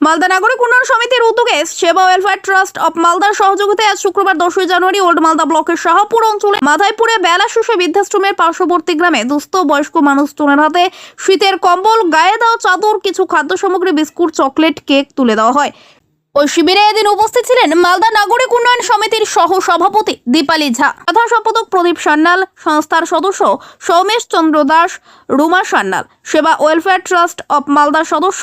মালদা নাগরিক উন্নয়ন সমিতির উদ্যোগে সেবা ওয়েলফেয়ার ট্রাস্ট অব মালদার সহযোগিতায় আজ শুক্রবার দশই জানুয়ারি ওল্ড মালদা ব্লকের শাহপুর অঞ্চলে মাধাইপুরে বেলা শুষে বৃদ্ধাশ্রমের পার্শ্ববর্তী গ্রামে দুস্থ, বয়স্ক মানুষজনের হাতে শীতের কম্বল, গায়ে দেওয়া চাদর, কিছু খাদ্য সামগ্রী বিস্কুট, চকলেট, কেক তুলে দেওয়া হয়। ওই শিবিরে এদিন উপস্থিত ছিলেন মালদা নাগরিক উন্নয়ন সমিতির সহ সভাপতি দীপালি ঝা। সাধারণ সম্পাদক প্রদীপ সান্যাল, সংস্থার সদস্য সৌমেশ চন্দ্র দাস, রুমা সান্যাল, সেবা ওয়েলফেয়ার ট্রাস্ট অব মালদার সদস্য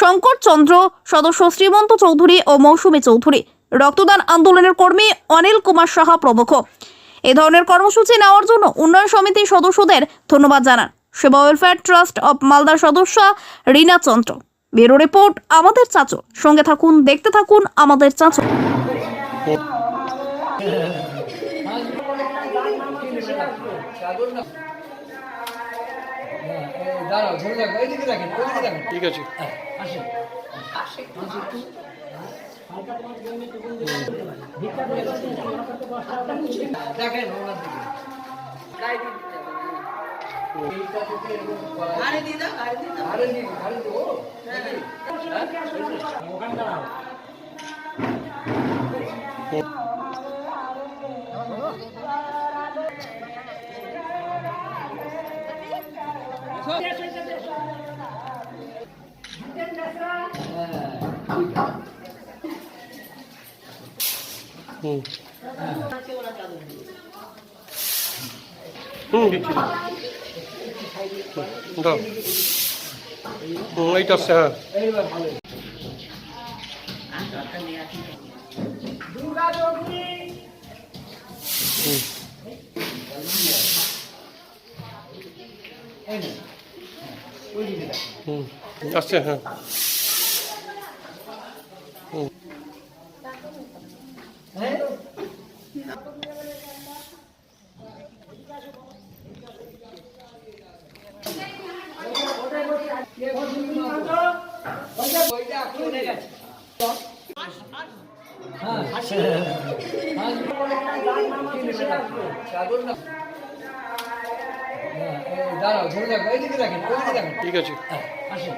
শঙ্কর চন্দ্র, সদস্য শ্রীমন্ত চৌধুরী ও মৌসুমী চৌধুরী। রক্তদান আন্দোলনের কর্মী অনিল কুমার সাহা প্রমুখ। এ ধরনের কর্মসূচি নেওয়ার জন্য উন্নয়ন সমিতির সদস্যদের ধন্যবাদ জানান। সেবা ওয়েলফেয়ার ট্রাস্ট অব মালদার সদস্য রীনা চন্দ্র। ব্যুরো রিপোর্ট আমাদের চাচো সঙ্গে থাকুন, দেখতে থাকুন আমাদের চাচো দাঁড়াও ধরে রাখো এইদিকে রাখেন ওইদিকে রাখেন ঠিক দেখেন ওনার দিকে থেকে এরকম করা যায়। আরে দিন, আরে দিন, ও। হুম হুম দাও হুম এইটা আছে হ্যাঁ। হ্যাঁ। হুম হ্যাঁ হুম গেছে। হ্যাঁ। হ্যাঁ, দাঁড়াও ধরে রাখো এইদিকে রাখেন ওইদিকে রাখেন ঠিক আছে। হ্যাঁ, আসেন।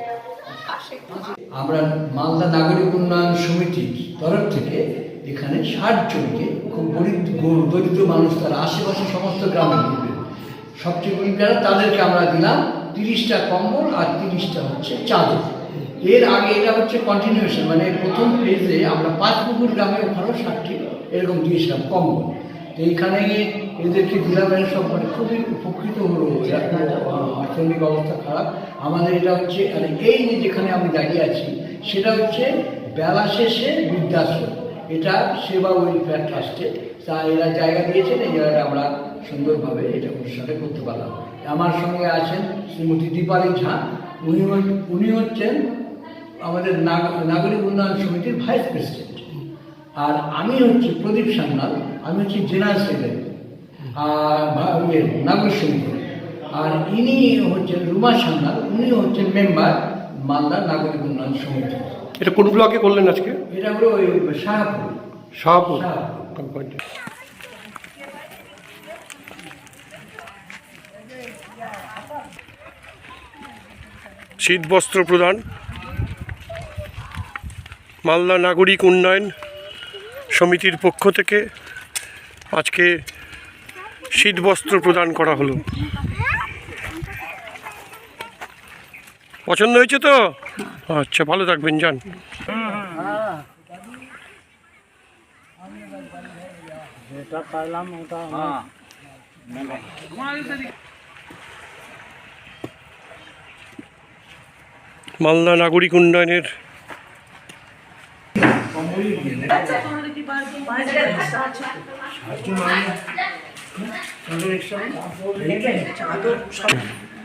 আমরা মালদা নাগরিক উন্নয়ন সমিতির তরফ থেকে এখানে ষাট জনকে খুব গরিব দরিদ্র মানুষ তারা আশেপাশে সমস্ত গ্রামে দিবে সবচেয়ে গরিব যারা তাদেরকে আমরা দিলাম তিরিশটা কম্বল আর তিরিশটা হচ্ছে চাদর। এর আগে এটা হচ্ছে কন্টিনিউশন মানে প্রথম ফেজে আমরা পাঁচ পুকুর গ্রামে ওখানেও ষাটটি এরকম দিয়েছিলাম কম্বল। তো এইখানে এদেরকে দিলাম এরা সব মানে খুবই উপকৃত হলো। কোনো, অর্থনৈতিক অবস্থা খারাপ আমাদের এটা হচ্ছে মানে এই যেখানে আমি দাঁড়িয়ে আছি সেটা হচ্ছে বেলা শেষে বৃদ্ধাশ্রম। এটা সেবা ওয়েলফেয়ার ট্রাস্টে তা এরা জায়গা দিয়েছেন এই জায়গাটা আমরা সুন্দরভাবে এটা অনুষ্ঠানে করতে পারলাম। আমার সঙ্গে আছেন শ্রীমতী দীপালি ঝা উনি উনি হচ্ছেন আমাদের নাগরিক উন্নয়ন সমিতির ভাইস প্রেসিডেন্ট আর আমি হচ্ছি প্রদীপ সান্যাল আমি হচ্ছি জেনারেল সেক্রেটারি আর ইয়ে, নাগরিক সমিতি। ইনি হচ্ছেন রুমা সান্যাল উনি হচ্ছেন মেম্বার মালদা নাগরিক উন্নয়ন সমিতি। এটা কোন ব্লকে করলেন আজকে? এটা হলো ওই শাহপুর। শাহপুর। শীত বস্ত্র প্রদান মালদা নাগরিক উন্নয়ন সমিতির পক্ষ থেকে আজকে শীত বস্ত্র প্রদান করা হলো। পছন্দ হয়েছে তো? আচ্ছা ভালো থাকবেন যান। যেটা পাইলাম ওটা মালদা নাগরিক উন্নয়নের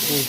হুম